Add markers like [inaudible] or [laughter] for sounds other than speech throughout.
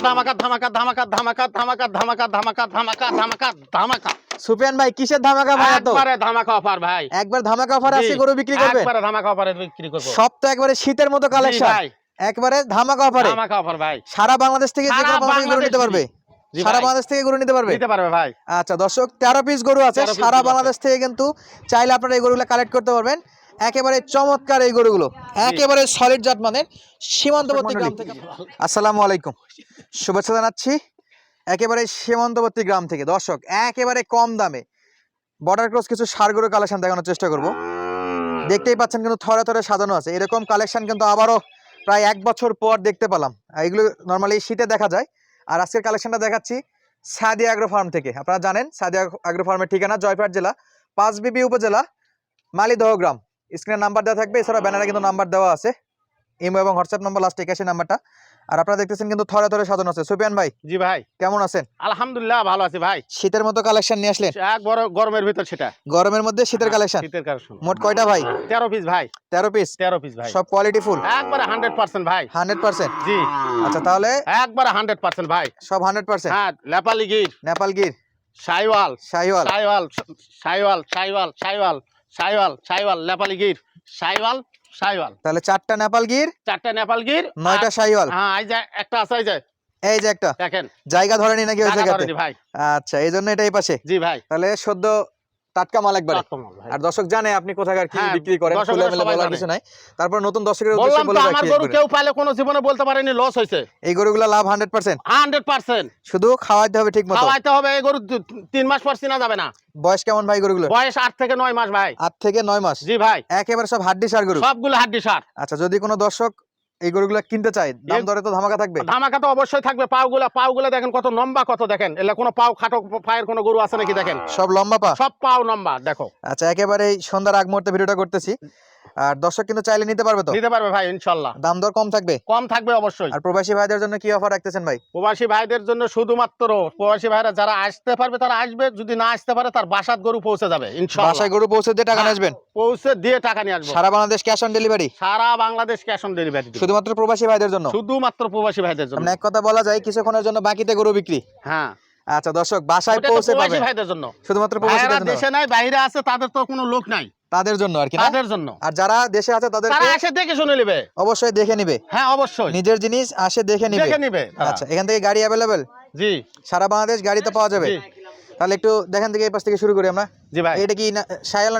ধামাকা ধামাকা ধামাকা ধামাকা ধামাকা ধামাকা ধামাকা ধামাকা ধামাকা ধামাকা সুপিয়ান ভাই কিসের ধামাকা ভাই এত একবারে ধামাকা অফার ভাই একবার ধামাকা অফার আছে গরু বিক্রি করবে একবারে ধামাকা অফারে বিক্রি করব সব তো একবারে শীতের মতো কালেকশন একবারে ধামাকা অফারে ধামাকা অফার ভাই সারা বাংলাদেশ থেকে যে সারা কোনো প্রান্ত গরু নিতে বাংলাদেশ পারবে সারা বাংলাদেশ থেকে গরু নিতে পারবে নিতে পারবে ভাই আচ্ছা দর্শক তেরো পিস গরু আছে সারা বাংলাদেশ থেকে কিন্তু চাইলে আপনারা এই গরুগুলো কালেক্ট করতে পারবেন একেবারে চমৎকার এই গরুগুলো। একেবারে সলিড জাত মানের সীমান্তবর্তী গ্রাম থেকে। আসসালামু আলাইকুম। শুভেচ্ছা জানাচ্ছি। একেবারে সীমান্তবর্তী গ্রাম থেকে। দর্শক একেবারে কম দামে বর্ডার ক্রস কিছু সার গরু কালেকশন দেখানোর চেষ্টা করব। দেখতেই পাচ্ছেন কিন্তু থরে থরে সাজানো আছে। এরকম কালেকশন কিন্তু আবারও প্রায় এক বছর পর দেখতে পেলাম। এগুলো নর্মালি শীতে দেখা যায়। আর আজকের কালেকশনটা দেখাচ্ছি সাদিয়া অ্যাগ্রো ফার্ম থেকে। আপনারা জানেন সাদিয়া অ্যাগ্রো ফার্মের ঠিকানা জয়পাট জেলা পাঁচ পাঁচবিবি উপজেলা মালিদহ গ্রাম। স্ক্রিনে নাম্বার দেওয়া থাকবে এছাড়া ব্যানারে কিন্তু নাম্বার দেওয়া আছে। ইমো এবং হোয়াটসঅ্যাপ নাম্বার লাস্ট একাশি নাম্বারটা। আর আপনারা দেখতেছেন কিন্তু থরে থরে সাজানো আছে। সুপিয়ান ভাই জি ভাই। কেমন আছেন? আলহামদুলিল্লাহ ভালো আছি ভাই। শীতের মতো কালেকশন নিয়ে আসলেন? এক বড় গরমের ভিতর সেটা। গরমের মধ্যে শীতের কালেকশন শীতের কালেকশন মোট কয়টা ভাই? তেরো পিস ভাই। তেরো পিস তেরো পিস ভাই। সব কোয়ালিটি ফুল একবারে হান্ড্রেড পার্সেন্ট ভাই। হান্ড্রেড পার্সেন্ট জি। আচ্ছা তাহলে? একবারে হান্ড্রেড পার্সেন্ট ভাই। সব হান্ড্রেড পার্সেন্ট হ্যাঁ নেপালি গির। নেপাল গির? সাইওয়াল শাহিওয়াল সাইওয়াল সাইওয়াল সাইওয়াল সাইওয়াল সাইওয়াল সাইওয়াল নেপালি গির। সাইওয়াল সাইওয়াল। তাহলে চারটা নেপাল গির চারটা নেপাল গির নয়টা সাইওয়াল। হ্যাঁ এই যে একটা আছে এই যে। এই যে একটা। দেখেন। জায়গা ধরেনি নাকি ওই জায়গাতে? ভাই। আচ্ছা এই জন্য এটা এই পাশে। জি ভাই। তাহলে সদ্য টাটকা মাল একবারে। আর দর্শক জানে আপনি কোথাকার কি হ্যাঁ, বিক্রি করেন বলার কিছু নাই। তারপর নতুন দর্শকের উদ্দেশ্যে বলে তো আমার গরু। কেউ পাইলে কোনো জীবনে বলতে পারেনি লস হয়েছে। এই গরুগুলো লাভ হান্ড্রেড পার্সেন্ট হান্ড্রেড পার্সেন্ট শুধু খাওয়াইতে হবে ঠিক মতো খাওয়াইতে হবে এই গরু দু- তিন মাস পর চিনা যাবে না। বয়স কেমন ভাই গরুগুলো? বয়স আট থেকে নয় মাস ভাই। আট থেকে নয় মাস। জি ভাই। একেবারে সব হাড্ডি সার গরু? সবগুলো হাড্ডি সার। আচ্ছা যদি কোনো দর্শক এই গরুগুলো কিনতে চাই দাম দরে তো ধামাকা থাকবে। ধামাকা তো অবশ্যই থাকবে পাওগুলা পাওগুলা দেখেন কত লম্বা কত দেখেন। এলা কোনো পাও খাটো পায়ের কোনো গরু আছে নাকি দেখেন? সব লম্বা পা? সব পাও লম্বা দেখো। আচ্ছা একেবারে সন্ধ্যার আগ মুহূর্তে ভিডিওটা করতেছি। আর দর্শক কিন্তু চাইলে নিতে পারবে তো? নিতে পারবে ভাই ইনশাল্লাহ। দাম দর কম থাকবে? কম থাকবে অবশ্যই। আর প্রবাসী ভাইদের জন্য কি অফার রাখতেছেন ভাই? প্রবাসী ভাইদের জন্য শুধুমাত্র প্রবাসী ভাইরা যারা আসতে পারবে তারা আসবে যদি না আসতে পারে তার বাসাত গরু পৌঁছে যাবে ইনশাল্লাহ। বাসায় গরু পৌঁছে দিয়ে টাকা নিয়ে হ্যাঁ। আসবেন পৌঁছে দিয়ে টাকা নিয়ে আসব। সারা বাংলাদেশ ক্যাশ অন ডেলিভারি সারা বাংলাদেশ ক্যাশ অন ডেলিভারি শুধুমাত্র প্রবাসী ভাইদের জন্য? শুধুমাত্র প্রবাসী ভাইদের জন্য। মানে এক কথা বলা যায় কিছুক্ষণের জন্য বাকিতে গরু বিক্রি? হ্যাঁ। আচ্ছা দর্শক বাসায় পৌঁছে প্রবাসী পাবে। ভাইদের জন্য। শুধুমাত্র ভাইরা প্রবাসীদের জন্য। দেশে নাই বাইরে আছে তাদের তো কোনো লোক নাই। তাদের জন্য আর কি তাদের জন্য। আর যারা দেশে আছে তারা এসে দেখে শুনে নেবে। অবশ্যই দেখে নিবে। হ্যাঁ অবশ্যই। নিজের জিনিস আসে দেখে নিবে। দেখে নিবে আচ্ছা এখান থেকে গাড়ি অ্যাভেলেবেল জি। সারা বাংলাদেশ গাড়ি তো পাওয়া যাবে। তাহলে একটু দেখেন থেকে এই পাশ থেকে শুরু করি আমরা। জি ভাই। এটা কি না-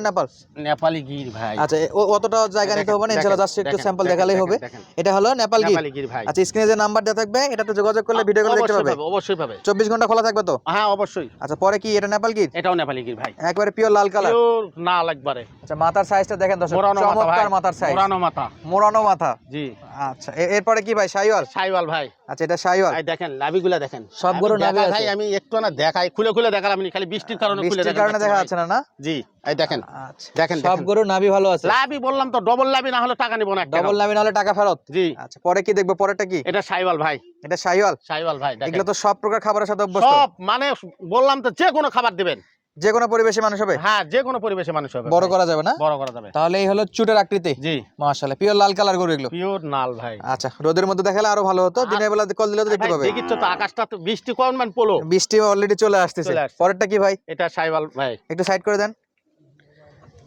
নেপাল? নেপালি গির ভাই। আচ্ছা এ- অতটা জায়গা নিতে হবে না ইনশাআল্লাহ জাস্ট একটু স্যাম্পল দেখালেই হবে। এটা হলো নেপাল গির। নেপালি গির ভাই। আচ্ছা স্ক্রিনে যে নাম্বার দেওয়া থাকবে এটাতে যোগাযোগ করলে ভিডিওগুলো দেখতে পাবে পাবে অবশ্যই পাবে। চব্বিশ ঘণ্টা খোলা থাকবে তো? হ্যাঁ অবশ্যই। আচ্ছা পরে কি এটা নেপাল গির? এটাও নেপালি গির ভাই। একবারে পিওর লাল কালার Pure না লাগবারে আচ্ছা মাথার সাইজটা দেখেন দর্শক মোরানো মাথা ভাই চমৎকার মাথার সাইজ মোরানো মাথা। মোড়ানো মাথা। জি। আচ্ছা এরপরে কি ভাই শাইওয়াল? সাইওয়াল ভাই। আচ্ছা এটা শাইওয়াল। দেখেন লাভিগুলা দেখেন। সব আমি নাভি আছে। ভাই আমি একটু না দেখাই খুলে খুলে দেখালাম খালি বৃষ্টির কারণে খুলে বৃষ্টির কারণে দেখা যাচ্ছে না না? জি এই দেখেন। আচ্ছা। দেখেন সব গরু নাভি ভালো আছে? লাভি বললাম তো ডবল লাভি না হলে টাকা নিব না ডবল লাভি না হলে টাকা ফেরত? জি। আচ্ছা পরে কি দেখব? পরেটা কি? এটা সাইওয়াল ভাই। এটা সাইওয়াল? ভাই এগুলো তো সব প্রকার খাবারের সাথে অভ্যস্ত। সব মানে বললাম তো যে কোনো খাবার দিবেন। যে কোনো পরিবেশে মানুষ হবে? হ্যাঁ যে কোনো পরিবেশে মানুষ হবে বড় করা যাবে না? বড় করা যাবে। তাহলে এই হলো চুটের আকৃতি? জি। মাশাআল্লাহ পিওর লাল কালার গরু এগুলো। পিওর নাল ভাই। আচ্ছা রোদের মধ্যে দেখালে আরও ভালো হতো। দিনের বেলা কল দিলে তো দেখতে পাবে। দেখিচ্ছ তো আকাশটা তো বৃষ্টি কম মান পোলো? বৃষ্টি অলরেডি চলে আসতেছে। আসছে। পরেরটা কি ভাই? এটা সাইওয়াল ভাই। একটু সাইড করে দেন।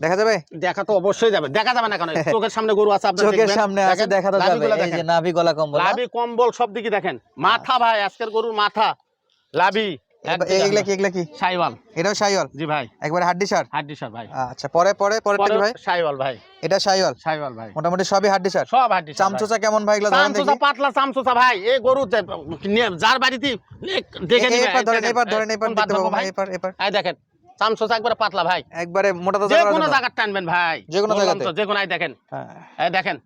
দেখা যাবে? দেখা তো অবশ্যই যাবে। দেখা যাবে না কেন? [laughs] চোখের সামনে গরু আছে আপনি চোখের সামনে আছে দেখা তো যাবে। এই যে নাভি গলা কম্বল না? লাভি কম্বল সব দিকে দেখেন। মাথা ভাই আজকের গরুর মাথা। লাভি। এগুলা কি এগুলা কি? সাইওয়াল। এটাও শাইওয়াল জি ভাই। একবারে হাড্ডি সার? হাড্ডি সার ভাই। আচ্ছা পরে পরে পরেরটা কি ভাই? সাইওয়াল ভাই। এটা শাইওয়াল সাইওয়াল ভাই। মোটামুটি সবই হাড্ডি সার? সব হাড্ডি চামচোচা কেমন ভাই এগুলো ধরেন দেখি। পাতলা চামচোচা ভাই। এই গরু নিয়ে- যার বাড়িতে দেখে এবার এই ধরেন এবার ধরেন এবার দেখতে পাবো ভাই এবার এবার এই দেখেন চামচোচা একবারে পাতলা ভাই। একবারে মোটা যে কোনো। জায়গার টানবেন ভাই। যে কোনো জায়গাতে? যে কোনো দেখেন। হ্যাঁ। এই দেখেন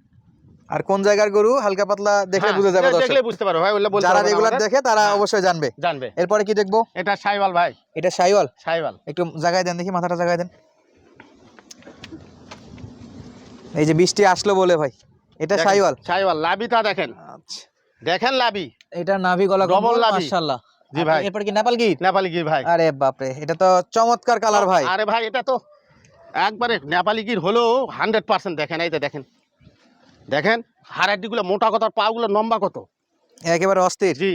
আর কোন জায়গার গরু হালকা পাতলা দেখলে হ্যাঁ, বুঝে যাবে দেখলে বুঝতে পারবে ভাই বলতে যারা রেগুলার দেখে তারা হ্যাঁ। অবশ্যই জানবে। জানবে। এরপরে কি দেখব? এটা সাইওয়াল ভাই। এটা শাইওয়াল সাইওয়াল। একটু জায়গায় দেন দেখি মাথাটা জায়গায় দেন। এই যে বৃষ্টি আসলো বলে ভাই। এটা দেখেন, শাইওয়াল সাইওয়াল লাভিটা দেখেন। আচ্ছা। দেখেন লাভি? এটা নাভি গলা কম্বল নাভি। মাশাআল্লাহ। জি ভাই। এরপর কি নেপাল গির? নেপালি গির ভাই। আরে বাপরে এটা তো চমৎকার কালার ভাই। আরে ভাই এটা তো একবারে নেপালি গির হলো হান্ড্রেড পার্সেন্ট দেখেন এই যে দেখেন। দেখেন হাড়াড্ডি গুলো মোটা কত পা গুলো লম্বা কত? একেবারে অস্থির। জি।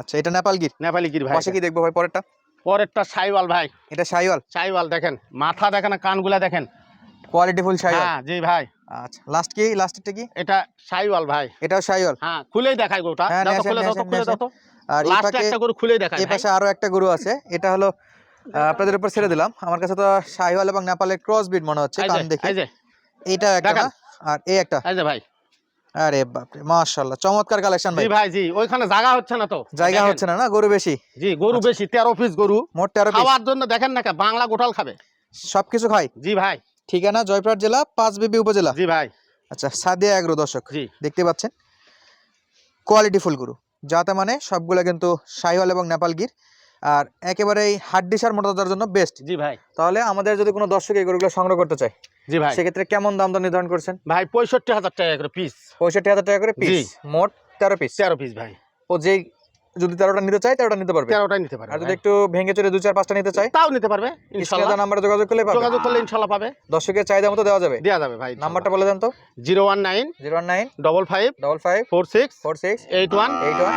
আচ্ছা এটা নেপাল গির? নেপালি গির ভাই পাশে কি দেখব ভাই পরেরটা? পরেরটা সাইওয়াল ভাই। এটা শাহিওয়াল সাইওয়াল দেখেন মাথা দেখেন আর কানগুলা দেখেন। কোয়ালিটি ফুল শাহিওয়াল হ্যাঁ জি ভাই। আচ্ছা লাস্ট কি? লাস্টেরটা কি? এটা সাইওয়াল ভাই। এটাও শাহিওয়াল হ্যাঁ খুলেই দেখাই হ্যাঁ, দাও খুলে দাও খুলে দাও আর এই পাশে একটা গরু খুলেই দেখাই এই পাশে আরও একটা গরু আছে। এটা হলো আপনাদের উপর ছেড়ে দিলাম। আমার কাছে তো শাহিওয়াল এবং নেপালের ক্রস বিট মনে হচ্ছে কান দেখে। এইটা একটা। না? আর এই একটা। এই যে ভাই। আরে বাপরে মাশাআল্লাহ চমৎকার কালেকশন ভাই। জি ভাই জি ওইখানে জায়গা হচ্ছে না তো। জায়গা হচ্ছে না না? গরু বেশি? জি গরু বেশি তেরো পিস গরু। মোট তেরো পিস খাওয়ার জন্য দেখেন না কে, বাংলা গোটাল খাবে। সবকিছু খাই জি ভাই। ঠিকানা জয়পুরহাট জেলা পাঁচ বিবি উপজেলা। জি ভাই। আচ্ছা সাদিয়া এগ্রো দর্শক জি। দেখতে পাচ্ছেন? কোয়ালিটি ফুল গরু। যাতে মানে সবগুলো কিন্তু শাহিওয়াল এবং নেপাল গির। আর একেবারেই হাড্ডিসার মোটাতার জন্য বেস্ট জি ভাই। তাহলে আমাদের যদি কোনো দর্শক এই গরুগুলো সংগ্রহ করতে চায় জি ভাই। সেক্ষেত্রে কেমন দাম দর নির্ধারণ করছেন? ভাই পঁয়ষট্টি হাজার টাকা করে পিস পঁয়ষট্টি হাজার টাকা করে পিস মোট তেরো পিস তেরো পিস ভাই। ও যেই যদি তেরোটা নিতে চায় তেরোটা নিতে পারবে। তেরোটাই নিতে পারবে আর যদি একটু ভেঙে চড়ে দু চার পাঁচটা নিতে চায় তাও নিতে পারবে ইনশাল্লাহ। নাম্বারে যোগাযোগ করলে পাবে। যোগাযোগ করলে ইনশাল্লাহ পাবে। দর্শকের চাহিদা মতো দেওয়া যাবে। দেওয়া যাবে ভাই নাম্বারটা বলে দেন তো। Zero one nine zero one nine double five double five four six four six eight one. Eight one.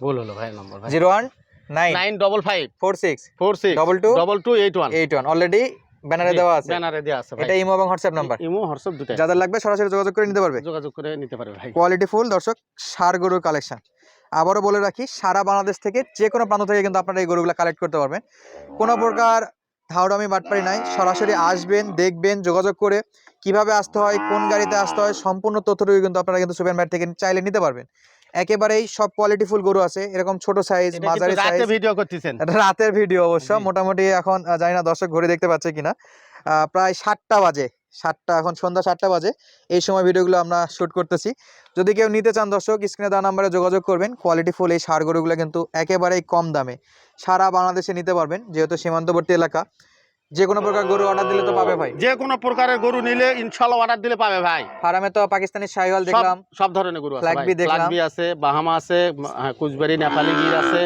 ভুল হলো ভাই নম্বর ভাই। Zero one nine. Nine double five. Four six. Four six. Double two? Double two eight one. Eight one. Already ব্যানারে দেওয়া আছে। ব্যানারে দেওয়া আছে এটা ইমো এবং হোয়াটসঅ্যাপ নাম্বার ইমো হোয়াটসঅ্যাপ দুটাই। যাদের লাগবে সরাসরি যোগাযোগ করে নিতে পারবে। যোগাযোগ করে নিতে পারবে ভাই। কোয়ালিটি ফুল দর্শক সার গরুর কালেকশন আবারও বলে রাখি সারা বাংলাদেশ থেকে যে কোনো প্রান্ত থেকে কিন্তু আপনারা এই গরুগুলো কালেক্ট করতে পারবেন। কোনো প্রকার ধাউডামি বাটপারি নাই। সরাসরি আসবেন দেখবেন যোগাযোগ করে কীভাবে আসতে হয় কোন গাড়িতে আসতে হয় সম্পূর্ণ তথ্যটুকু কিন্তু আপনারা কিন্তু মার্কেট থেকে চাইলে নিতে পারবেন। একেবারেই সব কোয়ালিটি ফুল গরু আছে। এরকম ছোট সাইজ মাঝারি সাইজ ভিডিও করতেছেন? রাতের ভিডিও অবশ্য মোটামুটি এখন জানি না দর্শক ঘড়ি দেখতে পাচ্ছে কিনা। প্রায় সাতটা বাজে সাতটা এখন সন্ধ্যা সাতটা বাজে। এই সময় ভিডিওগুলো আমরা শুট করতেছি। যদি কেউ নিতে চান দর্শক স্ক্রিনে দেওয়া নাম্বারে যোগাযোগ করবেন। কোয়ালিটি ফুল এই সার গরুগুলো কিন্তু একেবারেই কম দামে সারা বাংলাদেশে নিতে পারবেন যেহেতু সীমান্তবর্তী এলাকা। যে কোনো প্রকার গরু অর্ডার দিলে তো পাবে ভাই। যে কোনো প্রকারের গরু নিলে ইনশাল্লাহ অর্ডার দিলে পাবে ভাই। ফার্মে তো পাকিস্তানি শাহিওয়াল দেখলাম। সব ধরনের গরু আছে দেখলাম। আছে বাহামা আছে হ্যাঁ, কুচবেরি নেপালি গির আছে।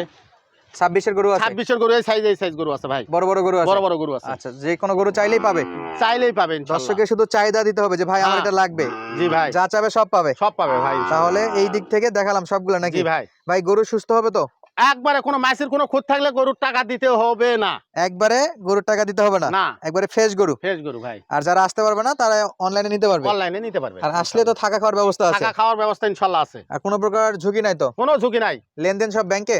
ছাব্বিশের গরু আছে? ছাব্বিশের গরু সাইজ এই সাইজ গরু আছে ভাই। বড় বড় গরু আছে? বড় বড় গরু আছে। আচ্ছা যে কোনো গরু চাইলেই পাবে? চাইলেই পাবে ইনশাল্লাহ। শুধু চাহিদা দিতে হবে যে ভাই আমার হ্যাঁ। এটা লাগবে। জি ভাই। যা চাবে সব পাবে। সব পাবে ভাই তাহলে এই দিক থেকে দেখালাম সবগুলো নাকি? ভাই। ভাই গরু সুস্থ হবে তো? একবারে কোনো মাছের কোনো খোঁজ থাকলে গরুর টাকা দিতে হবে না। একবারে গরুর টাকা দিতে হবে না? না। একবারে ফ্রেশ গরু? ফ্রেশ গরু ভাই। আর যারা আসতে পারবে না তারা অনলাইনে নিতে পারবে। অনলাইনে নিতে পারবে। আর আসলে তো থাকা খাওয়ার ব্যবস্থা আছে। থাকা খাওয়ার ব্যবস্থা ইনশাআল্লাহ আছে। আর কোনো প্রকার ঝুঁকি নাই তো? কোনো ঝুঁকি নাই। লেনদেন সব ব্যাংকে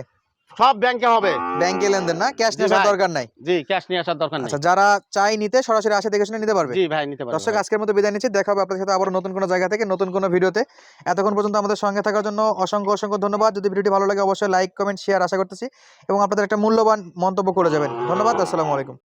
সব ব্যাংকে হবে। ব্যাংকে লেনদেন না ক্যাশ নিয়ে আসার দরকার নাই। জি ক্যাশ নিয়ে আসার দরকার নাই। আচ্ছা যারা চাই নিতে সরাসরি আসে দেখে শুনে নিতে পারবে। জি ভাই নিতে পারবে দর্শক আজকের মতো বিদায় নিচ্ছি। দেখা হবে আপনাদের সাথে আবার নতুন কোনো জায়গা থেকে নতুন কোনো ভিডিওতে। এতক্ষণ পর্যন্ত আমাদের সঙ্গে থাকার জন্য অসংখ্য অসংখ্য ধন্যবাদ। যদি ভিডিওটি ভালো লাগে অবশ্যই লাইক কমেন্ট শেয়ার আশা করতেছি। এবং আপনাদের একটা মূল্যবান মন্তব্য করে যাবেন। ধন্যবাদ আসসালামু আলাইকুম।